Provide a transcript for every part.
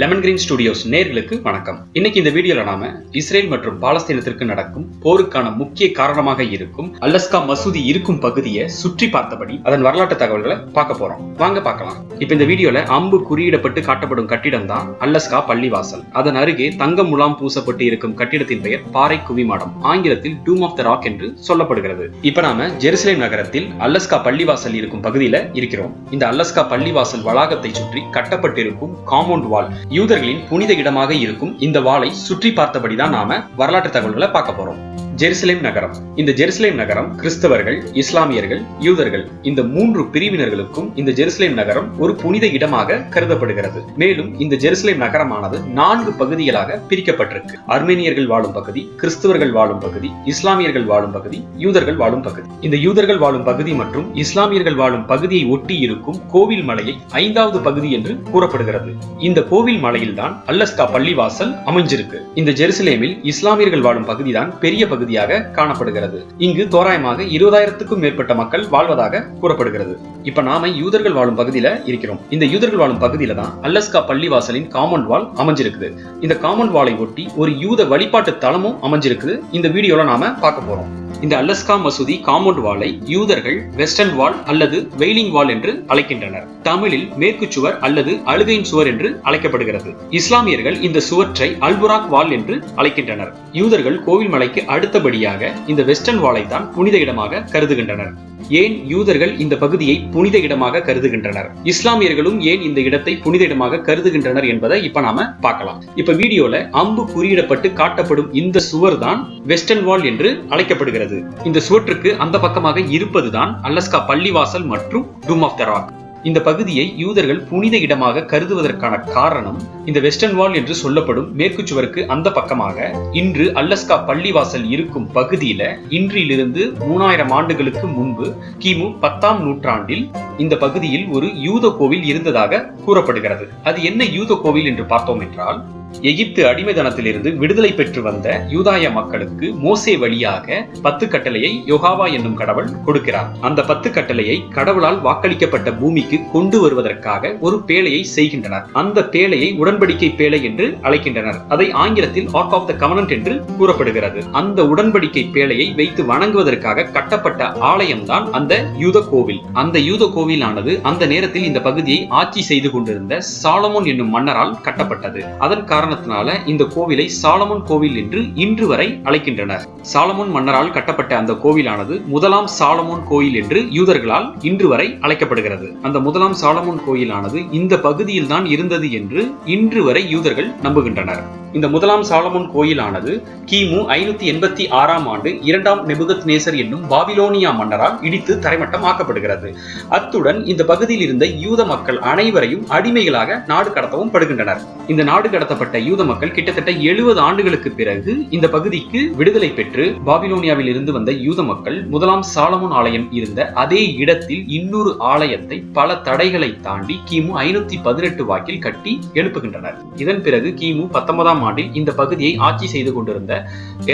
Lemon green studios நேர்களுக்கு வணக்கம். இன்னைக்கு இந்த வீடியோல நாம இஸ்ரேல் மற்றும் பாலஸ்தீனத்திற்கு நடக்கும் போருக்கான முக்கிய காரணமாக இருக்கும் அல்லஸ்கா மசூதி இருக்கும் பகுதியை சுற்றி பார்த்தபடி அதன் வரலாற்று தகவல்களை பார்க்க போறோம். வாங்க பார்க்கலாம். இப்ப இந்த வீடியோல அம்பு குறியிடப்பட்டு காட்டப்படும் கட்டிடம் தான் அல்லஸ்கா பள்ளிவாசல். அதன் அருகே தங்க முலாம் பூசப்பட்டு இருக்கும் கட்டிடத்தின் பெயர் பாறை குவிமாடம் ஆங்கிலத்தில் டூம் ஆஃப் த ராக் என்று சொல்லப்படுகிறது. இப்ப நாம ஜெருசலேம் நகரத்தில் அல்லஸ்கா பள்ளிவாசல் இருக்கும் பகுதியில இருக்கிறோம். இந்த அல்லஸ்கா பள்ளிவாசல் வளாகத்தை சுற்றி கட்டப்பட்டிருக்கும் காம்பவுண்ட் வால் யூதர்களின் புனித இடமாக இருக்கும் இந்த வாளை சுற்றி பார்த்தபடிதான் நாம வரலாற்று தகவல்களை பார்க்க போறோம். ஜெருசலேம் நகரம். இந்த ஜெருசலேம் நகரம் கிறிஸ்தவர்கள் இஸ்லாமியர்கள் யூதர்கள் இந்த மூன்று பிரிவினர்களுக்கும் இந்த ஜெருசலேம் நகரம் ஒரு புனித இடமாக கருதப்படுகிறது. மேலும் இந்த ஜெருசலேம் நகரமானது நான்கு பகுதிகளாக பிரிக்கப்பட்டிருக்கு. அர்மேனியர்கள் வாழும் பகுதி கிறிஸ்தவர்கள் வாழும் பகுதி இஸ்லாமியர்கள் வாழும் பகுதி யூதர்கள் வாழும் பகுதி. இந்த யூதர்கள் வாழும் பகுதி மற்றும் இஸ்லாமியர்கள் வாழும் பகுதியை ஒட்டி இருக்கும் கோவில் மலையை ஐந்தாவது பகுதி என்று கூறப்படுகிறது. இந்த கோவில் மலையில்தான் அல்லஸ்கா பள்ளிவாசல் அமைஞ்சிருக்கு. இந்த ஜெருசலேமில் இஸ்லாமியர்கள் வாழும் பகுதிதான் பெரிய பகுதி பகுதியாக காணப்படுகிறது. இங்கு தோராயமாக இருபதாயிரத்துக்கும் மேற்பட்ட மக்கள் வாழ்வதாக கூறப்படுகிறது. இப்ப நாம யூதர்கள் வாழும் பகுதியில இருக்கிறோம். இந்த யூதர்கள் வாழும் பகுதியில தான் அல்லஸ்கா பள்ளிவாசலின் காமன் வால் அமைஞ்சிருக்குது. இந்த காமன் வாலை ஒட்டி ஒரு யூத வழிபாட்டு தளமும் அமைஞ்சிருக்குது. இந்த வீடியோல நாம பார்க்க போறோம். இந்த அல்லஸ்கா மசூதி காம்பவுண்ட் வாலை யூதர்கள் வெஸ்டர்ன் வால் அல்லது வெயிலிங் வால் என்று அழைக்கின்றனர். தமிழில் மேற்கு சுவர் அல்லது அழுகையின் சுவர் என்று அழைக்கப்படுகிறது. இஸ்லாமியர்கள் இந்த சுவற்றை அல்புராக் வால் என்று அழைக்கின்றனர். யூதர்கள் கோவில் மலைக்கு அடுத்தபடியாக இந்த வெஸ்டர்ன் வாலை தான் புனித இடமாக கருதுகின்றனர். ஏன் யூதர்கள் இந்த பகுதியை புனித இடமாக கருதுகின்றனர்? இஸ்லாமியர்களும் ஏன் இந்த இடத்தை புனித இடமாக கருதுகின்றனர் என்பதை இப்ப நாம பார்க்கலாம். இப்ப வீடியோல அம்பு குறியிடப்பட்டு காட்டப்படும் இந்த சுவர் தான் வெஸ்டர்ன் வால் என்று அழைக்கப்படுகிறது. இந்த சுவற்றுக்கு அந்த பக்கமாக இருப்பதுதான் அலஸ்கா பள்ளிவாசல் மற்றும் டூம் ஆஃப் த ராக். இந்த பகுதியை யூதர்கள் புனித இடமாக கருதுவதற்கான காரணம் இந்த வெஸ்டர்ன் வால் என்று சொல்லப்படும் மேற்கு சுவருக்கு அந்த பக்கமாக இன்று அல்லஸ்கா பள்ளிவாசல் இருக்கும் பகுதியில இன்றிலிருந்து மூணாயிரம் ஆண்டுகளுக்கு முன்பு கிமு பத்தாம் நூற்றாண்டில் இந்த பகுதியில் ஒரு யூத கோவில் இருந்ததாக கூறப்படுகிறது. அது என்ன யூத கோவில் என்று பார்த்தோம் என்றால் எகிப்து அடிமைதனத்திலிருந்து விடுதலை பெற்று வந்த யூதாய மக்களுக்கு மோசே வழியாக பத்து கட்டளையை யோகாவா என்னும் கடவுள் கொடுக்கிறார். அந்த பத்து கட்டளையை கடவுளால் வாக்களிக்கப்பட்ட பூமிக்கு கொண்டு வருவதற்காக ஒரு பேழையை செய்கின்றனர். அந்த பேழையை உடன்படிக்கை பேழை என்று அழைக்கின்றனர். அதை ஆங்கிலத்தில் ஆர்க் ஆஃப் த கவனன்ட் என்று கூறப்படுகிறது. அந்த உடன்படிக்கை பேழையை வைத்து வணங்குவதற்காக கட்டப்பட்ட ஆலயம்தான் அந்த யூத கோவில். அந்த யூத கோவிலானது அந்த நேரத்தில் இந்த பகுதியை ஆட்சி செய்து கொண்டிருந்த சாலமோன் என்னும் மன்னரால் கட்டப்பட்டது. அதன் காரணம் காரணத்தினால இந்த கோவிலை சாலமோன் கோவில் என்று இன்று வரை அழைக்கின்றனர். சாலமோன் மன்னரால் கட்டப்பட்ட அந்த கோவிலானது முதலாம் சாலமோன் கோயில் என்று யூதர்களால் இன்று வரை அழைக்கப்படுகிறது. அந்த முதலாம் சாலமோன் கோயிலானது இந்த பகுதியில் தான் இருந்தது என்று இன்று வரை யூதர்கள் நம்புகின்றனர். இந்த முதலாம் சாலமோன் கோயிலானது கிமு ஐநூத்தி எண்பத்தி ஆறாம் ஆண்டு இரண்டாம் நெபுகத் நேசர் என்னும் பாபிலோனியா மன்னரால் இடித்து தரைமட்டம் ஆக்கப்படுகிறது அத்துடன் இந்த பகுதியில் இருந்த யூத மக்கள் அனைவரையும் அடிமைகளாக நாடு கடத்தவும் படுகின்றனர். இந்த நாடு கடத்தப்பட்ட யூத மக்கள் கிட்டத்தட்ட எழுபது ஆண்டுகளுக்கு பிறகு இந்த பகுதிக்கு விடுதலை பெற்று பாபிலோனியாவில் இருந்து வந்த யூத மக்கள் முதலாம் சாலமோன் ஆலயம் இருந்த அதே இடத்தில் இன்னொரு ஆலயத்தை பல தடைகளை தாண்டி கிமு ஐநூத்தி பதினெட்டு வாக்கில் கட்டி எழுப்புகின்றனர். இதன் பிறகு கிமு பத்தொன்பதாம் ஆண்டில் இந்த பகுதியை ஆட்சி செய்து கொண்டிருந்த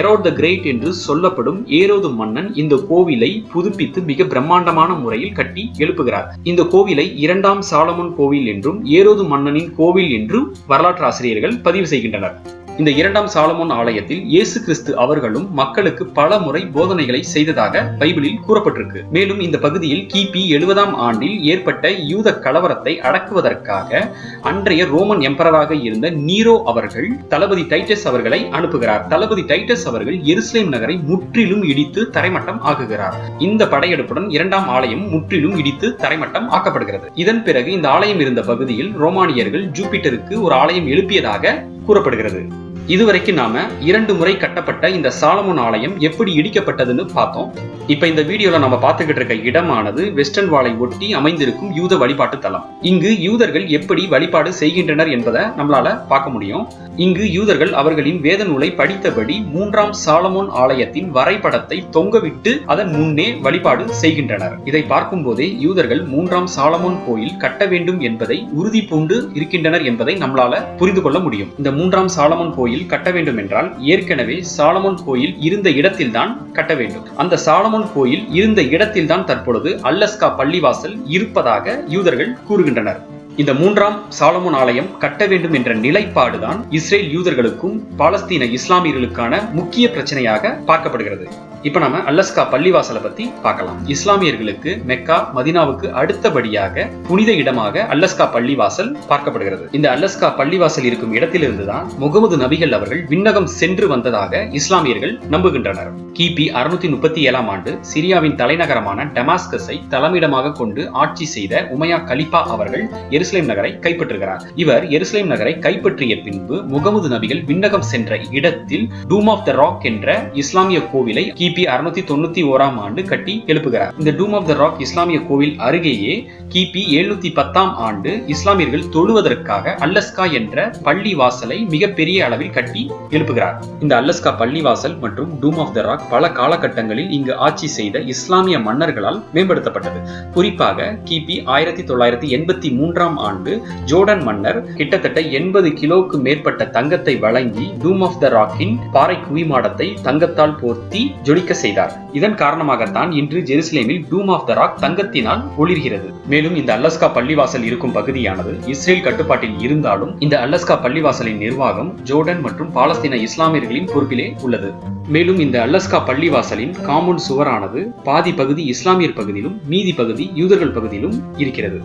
எரோட் த கிரேட் என்று சொல்லப்படும் ஏரோது மன்னன் இந்த கோவிலை புதுப்பித்து மிக பிரம்மாண்டமான முறையில் கட்டி எழுப்புகிறார். இந்த கோவிலை இரண்டாம் சாலமன் கோவில் என்றும் ஏரோது மன்னனின் கோவில் என்றும் வரலாற்று ஆசிரியர்கள் பதிவு செய்கின்றனர். இந்த இரண்டாம் சாலமோன் ஆலயத்தில் இயேசு கிறிஸ்து அவர்களும் மக்களுக்கு பல முறை போதனைகளை செய்ததாக பைபிளில் கூறப்பட்டிருக்கு. மேலும் இந்த பகுதியில் கிபி எழுபதாம் ஆண்டில் ஏற்பட்ட யூத கலவரத்தை அடக்குவதற்காக அன்றைய ரோமன் எம்பரராக இருந்த நீரோ அவர்கள் தளபதி டைட்டஸ் அவர்களை அனுப்புகிறார். தளபதி டைட்டஸ் அவர்கள் எருசலேம் நகரை முற்றிலும் இடித்து தரைமட்டம் ஆக்குகிறார். இந்த படையெடுப்புடன் இரண்டாம் ஆலயம் முற்றிலும் இடித்து தரைமட்டம் ஆக்கப்படுகிறது. இதன் பிறகு இந்த ஆலயம் இருந்த பகுதியில் ரோமானியர்கள் ஜூபிட்டருக்கு ஒரு ஆலயம் எழுப்பியதாக கூறப்படுகிறது. இதுவரைக்கும் நாம இரண்டு முறை கட்டப்பட்ட இந்த சாலமோன் ஆலயம் எப்படி இடிக்கப்பட்டதுன்னு பார்த்தோம். இப்ப இந்த வீடியோல நம்ம பார்த்துக்கிட்டு இருக்க இடமானது வெஸ்டர்ன் வாலை ஒட்டி அமைந்திருக்கும் யூத வழிபாட்டு தலம். இங்கு யூதர்கள் எப்படி வழிபாடு செய்கின்றனர் என்பதை நம்மளால பார்க்க முடியும். இங்கு யூதர்கள் அவர்களின் வேத நூலை படித்தபடி மூன்றாம் சாலமோன் ஆலயத்தின் வரைபடத்தை தொங்கவிட்டு அதன் முன்னே வழிபாடு செய்கின்றனர். இதை பார்க்கும் போதே யூதர்கள் மூன்றாம் சாலமோன் கோயில் கட்ட வேண்டும் என்பதை உறுதி பூண்டு இருக்கின்றனர் என்பதை நம்மளால புரிந்து கொள்ள முடியும். இந்த மூன்றாம் சாலமோன் கோயில் கட்ட வேண்டும் என்றால் ஏற்கனவே சாலமோன் கோயில் இருந்த இடத்தில்தான் கட்ட வேண்டும். அந்த சாலமோன் கோயில் இருந்த இடத்தில்தான் தற்பொழுது அல்லஸ்கா பள்ளிவாசல் இருப்பதாக யூதர்கள் கூறுகின்றனர். இந்த மூன்றாம் சாலமோன் ஆலயம் கட்ட வேண்டும் என்ற நிலைப்பாடுதான் இஸ்ரேல் யூதர்களுக்கும் பாலஸ்தீன இஸ்லாமியர்களுக்கான முக்கிய பிரச்சனையாக பார்க்கப்படுகிறது. இப்ப நம்ம அல்லஸ்கா பள்ளிவாசலை பத்தி பார்க்கலாம். இஸ்லாமியர்களுக்கு மெக்கா மதினாவுக்கு அடுத்தபடியாக புனித இடமாக அல்லஸ்கா பள்ளிவாசல் பார்க்கப்படுகிறது. இந்த அல்லஸ்கா பள்ளிவாசல் இருக்கும் இடத்திலிருந்து தான் முகமது நபிகள் அவர்கள் விண்ணகம் சென்று வந்ததாக இஸ்லாமியர்கள் நம்புகின்றனர். கிபி அறுநூத்தி முப்பத்தி ஏழாம் ஆண்டு சிரியாவின் தலைநகரமான டமாஸ்கஸை தலைமையிடமாக கொண்டு ஆட்சி செய்த உமையா கலிபா அவர்கள் எருசலேம் நகரை கைப்பற்றுகிறார். இவர் எருசலேம் நகரை கைப்பற்றிய பின்பு முகமது நபிகள் விண்ணகம் சென்ற இடத்தில் டூம் ஆஃப் த ராக் என்ற இஸ்லாமிய கோவிலை கிபி அறுநூத்தி தொண்ணூத்தி ஓராம் ஆண்டு கட்டி எழுப்புகிறார். இந்த டூம் ஆஃப் த ராக் இஸ்லாமிய கோவில் அருகேயே கிபி எழுநூத்தி பத்தாம் ஆண்டு இஸ்லாமியர்கள் தொழுவதற்காக அல்லஸ்கா என்ற பள்ளி வாசலை மிகப்பெரிய அளவில் கட்டி எழுப்புகிறார். இந்த அல்லஸ்கா பள்ளி வாசல் மற்றும் டூம் ஆஃப் த ராக் பல காலகட்டங்களில் இங்கு ஆட்சி செய்த இஸ்லாமிய மன்னர்களால் மேம்படுத்தப்பட்டது. குறிப்பாக கிபி ஆயிரத்தி தொள்ளாயிரத்தி எண்பத்தி மூன்றாம் ஆறாம் ஆண்டு ஜோர்டன் மன்னர் கிட்டத்தட்ட எண்பது கிலோவுக்கு மேற்பட்ட தங்கத்தை வழங்கி டூம் ஆஃப் த ராக்கின் பாறை குவிமாடத்தை தங்கத்தால் போர்த்தி ஜொலிக்க செய்தார். இதன் காரணமாகத்தான் இன்று ஜெருசலேமில் டூம் ஆஃப் த ராக் தங்கத்தினால் ஒளிர்கிறது. மேலும் இந்த அல்லஸ்கா பள்ளிவாசல் இருக்கும் பகுதியானது இஸ்ரேல் கட்டுப்பாட்டில் இருந்தாலும் இந்த அல்லஸ்கா பள்ளிவாசலின் நிர்வாகம் ஜோர்டன் மற்றும் பாலஸ்தீன இஸ்லாமியர்களின் பொறுப்பிலே உள்ளது. மேலும் இந்த அல்லஸ்கா பள்ளிவாசலின் காமன் சுவரானது பாதி பகுதி இஸ்லாமியர் பகுதியிலும் மீதி பகுதி யூதர்கள் பகுதியிலும் இருக்கிறது.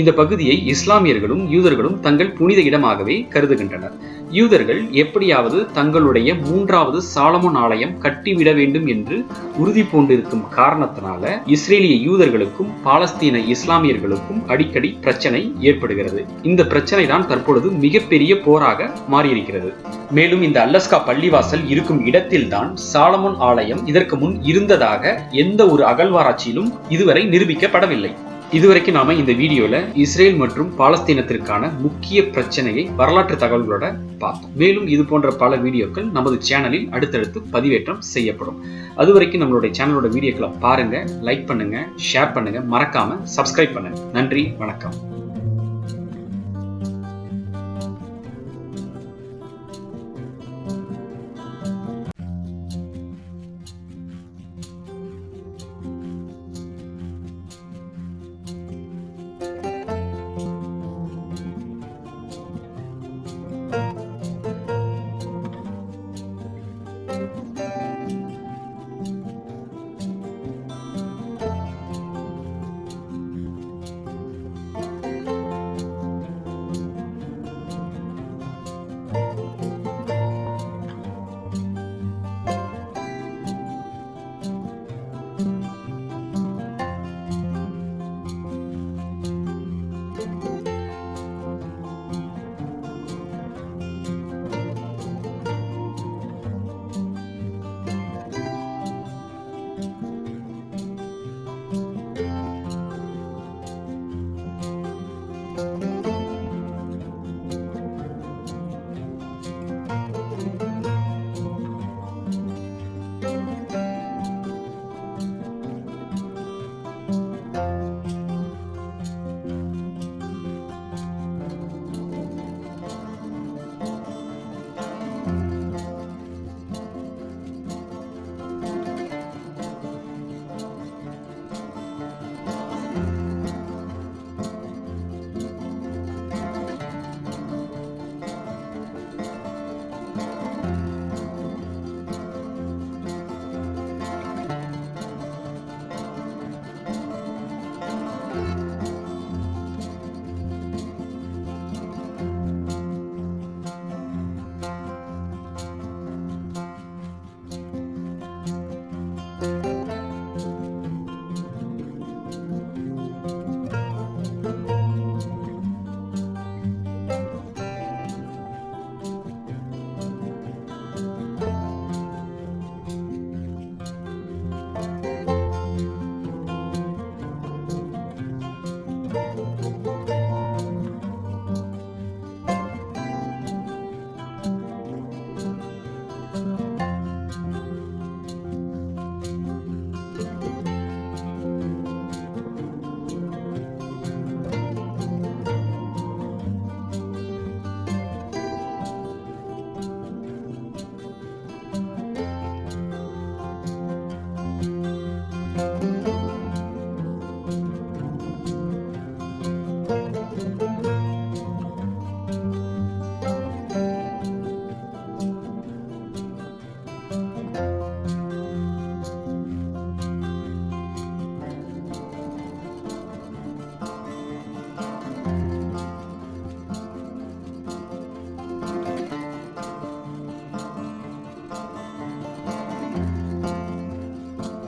இந்த பகுதியை இஸ்லாமியர்களும் யூதர்களும் தங்கள் புனித இடமாகவே கருதுகின்றனர். யூதர்கள் எப்படியாவது தங்களுடைய மூன்றாவது சாலமோன் ஆலயம் கட்டிவிட வேண்டும் என்று உறுதி பூண்டிருக்கும் காரணத்தினால இஸ்ரேலிய யூதர்களுக்கும் பாலஸ்தீன இஸ்லாமியர்களுக்கும் அடிக்கடி பிரச்சனை ஏற்படுகிறது. இந்த பிரச்சனை தான் தற்பொழுது மிகப்பெரிய போராக மாறியிருக்கிறது. மேலும் இந்த அல்லஸ்கா பள்ளிவாசல் இருக்கும் இடத்தில்தான் சாலமோன் ஆலயம் இதற்கு முன் இருந்ததாக எந்த ஒரு அகழ்வாராய்ச்சியிலும் இதுவரை நிரூபிக்கப்படவில்லை. இதுவரைக்கும் நாம இந்த வீடியோல இஸ்ரேல் மற்றும் பாலஸ்தீனத்திற்கான முக்கிய பிரச்சனையை வரலாற்று தகவல்களோட பார்த்தோம். மேலும் இது போன்ற பல வீடியோக்கள் நமது சேனலில் அடுத்தடுத்து பதிவேற்றம் செய்யப்படும். அது வரைக்கும் நம்மளுடைய சேனலோட வீடியோக்களை பாருங்க லைக் பண்ணுங்க ஷேர் பண்ணுங்க மறக்காம சப்ஸ்கிரைப் பண்ணுங்க. நன்றி வணக்கம்.